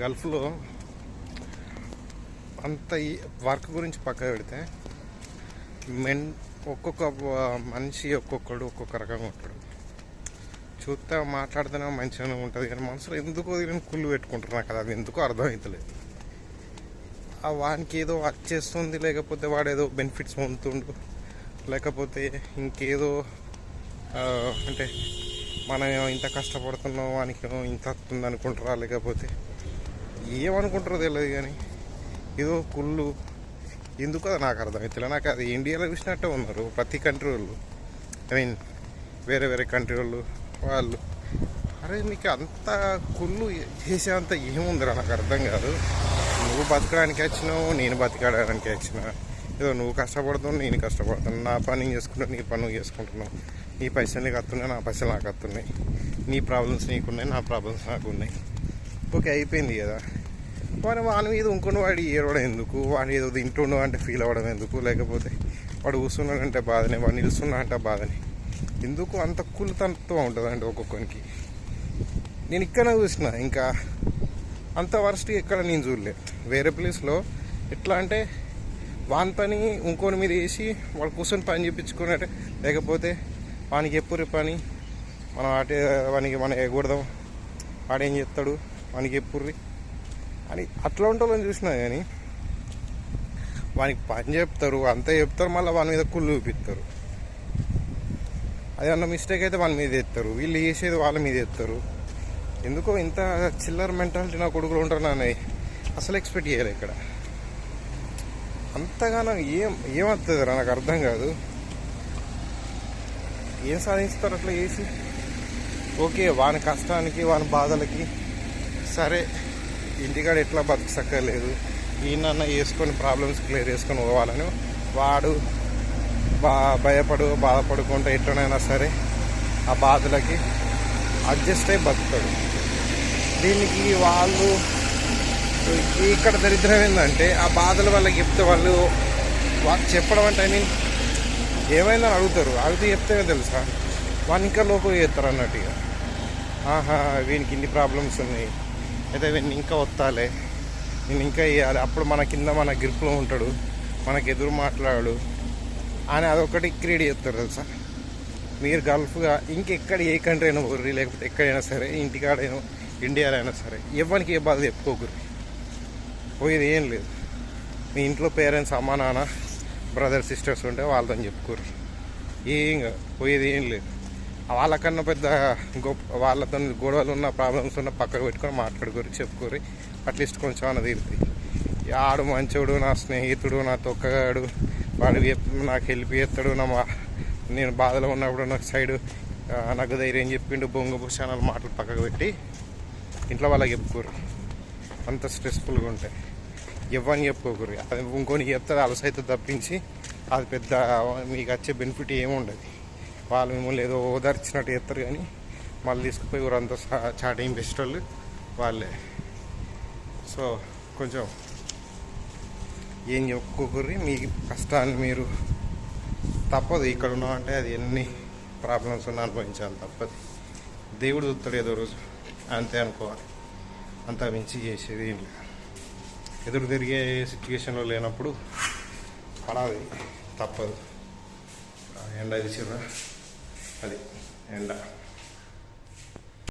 గల్ఫ్లో అంత ఈ వర్క్ గురించి పక్క పెడితే మెన్ ఒక్కొక్క మనిషి ఒక్కొక్కడు ఒక్కొక్క రకంగా ఉంటాడు. చూస్తే మాట్లాడితేనే మంచిగానే ఉంటుంది కానీ మనసులో ఎందుకో నేను కుళ్ళు పెట్టుకుంటారు నాకు అది ఎందుకో అర్థమవుతలేదు ఆ వానికి ఏదో వర్క్ చేస్తుంది లేకపోతే వాడు ఏదో బెనిఫిట్స్ పొందుతుండు లేకపోతే ఇంకేదో అంటే మనం ఇంత కష్టపడుతున్నాం వానికి ఇంత వస్తుంది అనుకుంటారా లేకపోతే ఏమనుకుంటారో తెలియదు కానీ ఏదో కుళ్ళు. ఎందుకు అది నాకు అర్థమవుతుంది నాకు అది ఇండియాలో చూసినట్టే ఉన్నారు ప్రతి కంట్రీ వాళ్ళు. ఐ మీన్ వేరే వేరే కంట్రీ వాళ్ళు వాళ్ళు. అరే నీకు అంత కుళ్ళు చేసేంత ఏముందిరా? నాకు అర్థం కాదు. నువ్వు బతకడానికి వచ్చినావు నేను బతకడానికి వచ్చిన. ఏదో నువ్వు కష్టపడుతున్నావు నేను కష్టపడుతున్నాను నా పని నేను చేసుకుంటాను నీ పని నువ్వు చేసుకుంటున్నావు. నీ పైసలు నీకు వస్తున్నాయి నా పైసలు నాకు వస్తున్నాయి. నీ ప్రాబ్లమ్స్ నీకున్నాయి నా ప్రాబ్లమ్స్ నాకు ఉన్నాయి ఓకే అయిపోయింది కదా. మరి వాని మీద ఇంకొని వాడు ఏడవడం ఎందుకు? వాడు ఏదో తింటుండు అంటే ఫీల్ అవ్వడం ఎందుకు? లేకపోతే వాడు కూర్చున్నాడంటే బాధనే వాడు నిలుస్తున్నా అంటే బాధనే. ఎందుకు అంత కులతత్వం ఉంటుందండి ఒక్కొక్కరికి నేను ఇక్కడ చూసిన ఇంకా అంత వరస్ట్ ఎక్కడ నేను చూడలే. వేరే ప్లేస్లో ఎట్లా అంటే వాని పని ఇంకోని మీద వేసి వాడు కూర్చొని పని చేయించుకున్నట్టే లేకపోతే వానికి ఎప్పుడు పని? మనం అటే వానికి మనం ఎగొడదాం వాడేం చేస్తాడు? వానికి ఎప్పుర్రి అని. అట్లా ఉంటుందని చూసినా కానీ వానికి పని చెప్తారు అంతే చెప్తారు మళ్ళీ వాని మీద కుళ్ళు చూపిస్తారు. అదేమన్నా మిస్టేక్ అయితే వాళ్ళ మీద ఎత్తారు వీళ్ళు చేసేది వాళ్ళ మీద ఎత్తారు. ఎందుకో ఇంత చిల్లర మెంటాలిటీ నా కొడుకులు ఉంటారు నాన్న అసలు ఎక్స్పెక్ట్ చేయాలి ఇక్కడ. అంతగానో ఏం ఏమవుతుంది నాకు అర్థం కాదు. ఏం సాధిస్తారు అట్లా చేసి? ఓకే వాని కష్టానికి వాని బాధలకి సరే. ఇంటికాడ ఎట్లా బతకసక్కర్లేదు. ఈయనన్న వేసుకొని ప్రాబ్లమ్స్ క్లియర్ చేసుకొని పోవాలని వాడు బా భయపడు బాధపడుకుంటే ఎట్లనైనా సరే ఆ బాధలకి అడ్జస్ట్ అయి బతుకుతాడు. దీనికి వాళ్ళు ఇక్కడ దరిద్రం ఏంటంటే ఆ బాధల వాళ్ళకి చెప్తే వాళ్ళు వాళ్ళు చెప్పడం అంటే ఐ మీన్ ఏమైందని అడుగుతారు. అడిగితే చెప్తే తెలుసా? వాళ్ళు ఇంకా లోకం చేస్తారు అన్నట్టుగా. ఆహా వీనికి ఇన్ని ప్రాబ్లమ్స్ ఉన్నాయి. అయితే వీడిని ఇంకా వత్తాలే నేను ఇంకా ఇవ్వాలి అప్పుడు మన కింద మన గ్రిప్లో ఉంటాడు. మనకు ఎదురు మాట్లాడు. అని అదొకటి క్రియేట్ చేస్తారు తెలుసా? మీరు గల్ఫ్గా ఇంకెక్కడ ఏ కంట్రీ అయినా ఊర్రి లేకపోతే ఎక్కడైనా సరే ఇంటికాడైనా ఇండియాలో అయినా సరే ఎవరికి ఏ బాధ చెప్పుకోకుర్రి. పోయేది ఏం లేదు. మీ ఇంట్లో పేరెంట్స్ అమ్మ నాన్న బ్రదర్ సిస్టర్స్ ఉంటే వాళ్ళతో చెప్పుకోరు ఏం పోయేది ఏం లేదు. వాళ్ళకన్నా పెద్ద గొప్ప వాళ్ళతో గొడవలు ఉన్న ప్రాబ్లమ్స్ ఉన్న పక్కకు పెట్టుకొని మాట్లాడుకోరు చెప్పుకోరు. అట్లీస్ట్ కొంచెం అన్న తీరుతుంది ఆడు మంచోడు నా స్నేహితుడు నా తొక్కగాడు వాడు నాకు హెల్ప్ చేస్తాడు నా నేను బాధలో ఉన్నప్పుడు నాకు సైడ్ నాకు ధైర్యం చెప్పిండు బొంగ భూషణాలు మాటలు పక్కకు పెట్టి ఇంట్లో వాళ్ళకి చెప్పుకోరు. అంత స్ట్రెస్ఫుల్గా ఉంటాయి ఇవ్వని చెప్పుకోకూరు అది ఇంకొని చెప్తే అలసైతే తప్పించి అది పెద్ద మీకు వచ్చే బెనిఫిట్ ఏమి ఉండదు వాళ్ళు మిమ్మల్ని ఏదో ఓదార్చినట్టు చేస్తారు కానీ మళ్ళీ తీసుకుపోయి ఊరంతా చాటింగ్ బెస్ట్ వాళ్ళు. వాళ్ళే సో కొంచెం ఏం చెప్పుకోకూరి మీ కష్టాన్ని మీరు తప్పదు ఇక్కడ ఉన్నామంటే అది ఎన్ని ప్రాబ్లమ్స్ ఉన్నా అనుభవించాలి తప్పదు. దేవుడు చూస్తాడు ఏదో రోజు. అంతే అనుకోవాలి. అంత మించి చేసేది ఏం లేదు. ఎదురు తిరిగే సిచ్యువేషన్లో లేనప్పుడు పడాలి. తప్పదు. ఎండ తీసిర్రా. అది ఎండ